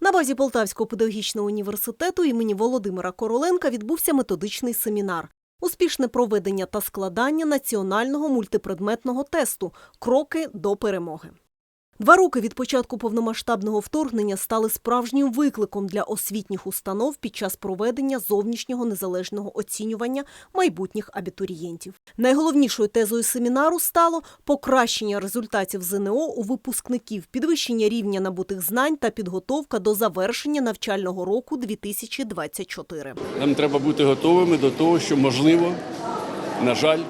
На базі Полтавського педагогічного університету імені Володимира Короленка відбувся методичний семінар. Успішне проведення та складання національного мультипредметного тесту Кроки до перемоги. Два роки від початку повномасштабного вторгнення стали справжнім викликом для освітніх установ під час проведення зовнішнього незалежного оцінювання майбутніх абітурієнтів. Найголовнішою тезою семінару стало покращення результатів ЗНО у випускників, підвищення рівня набутих знань та підготовка до завершення навчального року 2024. Нам треба бути готовими до того, що можливо, на жаль,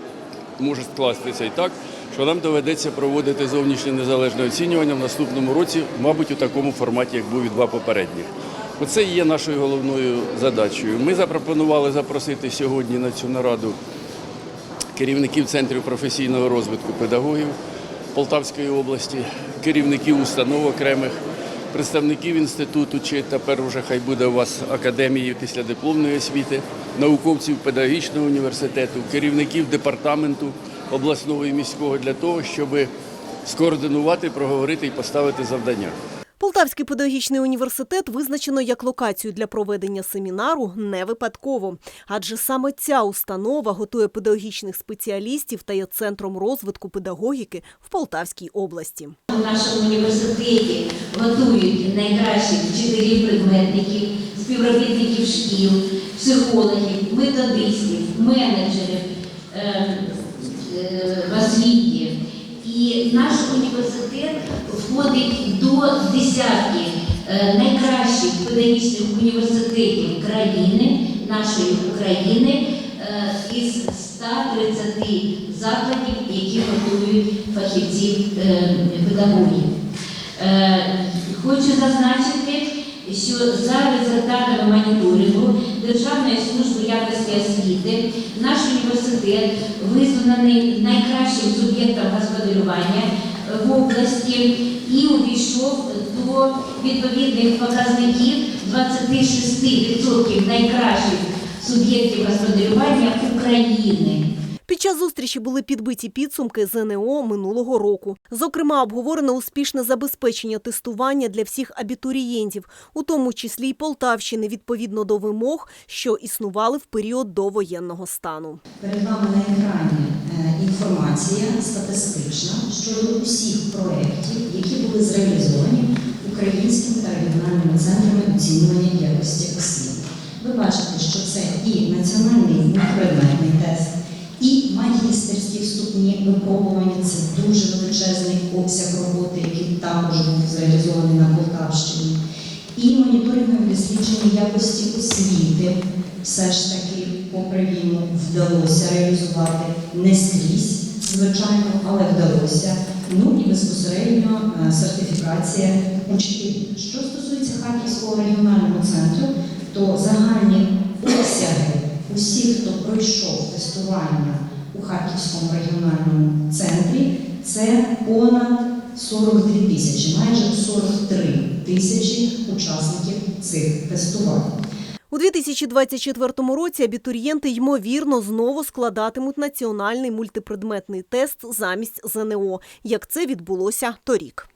може скластися і так, що нам доведеться проводити зовнішнє незалежне оцінювання в наступному році, мабуть, у такому форматі, як був і два попередніх. Оце є нашою головною задачею. Ми запропонували запросити сьогодні на цю нараду керівників центрів професійного розвитку педагогів Полтавської області, керівників установ окремих, представників інституту, чи тепер вже хай буде у вас академії після дипломної освіти, науковців педагогічного університету, керівників департаменту обласного і міського для того, щоб скоординувати, проговорити і поставити завдання. Полтавський педагогічний університет визначено як локацію для проведення семінару не випадково, адже саме ця установа готує педагогічних спеціалістів та є центром розвитку педагогіки в Полтавській області. У нашому університеті готують найкращих вчителів предметників, співробітників шкіл, психологів, методистів, менеджерів е, е, в освіті. І наш університет входить до десятки е, найкращих педагогічних університетів країни, нашої України, е, із 130 закладів, які готують фахівців е, педагогів. Е, Хочу зазначити, що за результатами моніторингу Державної служби якості освіти наш університет визнаний найкращим суб'єктом господарювання в області і увійшов до відповідних показників 26% найкращих суб'єктів господарювання України. Час зустрічі були підбиті підсумки ЗНО минулого року. Зокрема, обговорено успішне забезпечення тестування для всіх абітурієнтів, у тому числі й Полтавщини, відповідно до вимог, що існували в період довоєнного стану. Перед вами на екрані е, інформація статистична щодо усіх проєктів, які були зреалізовані українськими та регіональними центрами оцінювання якості освіти. Ви бачите, що це і національний і предметний тест, і магістерські вступні випробування. Це дуже величезний обсяг роботи, який також був зреалізований на Полтавщині. І моніторингове дослідження якості освіти все ж таки, попри війну, вдалося реалізувати не скрізь, звичайно, але вдалося. Ну і безпосередньо е, сертифікація учителів. Що стосується Харківського регіонального центру, то загальні усіх, хто пройшов тестування у Харківському регіональному центрі, це понад 42 тисячі, майже 43 тисячі учасників цих тестувань. У 2024 році абітурієнти ймовірно знову складатимуть національний мультипредметний тест замість ЗНО, як це відбулося торік.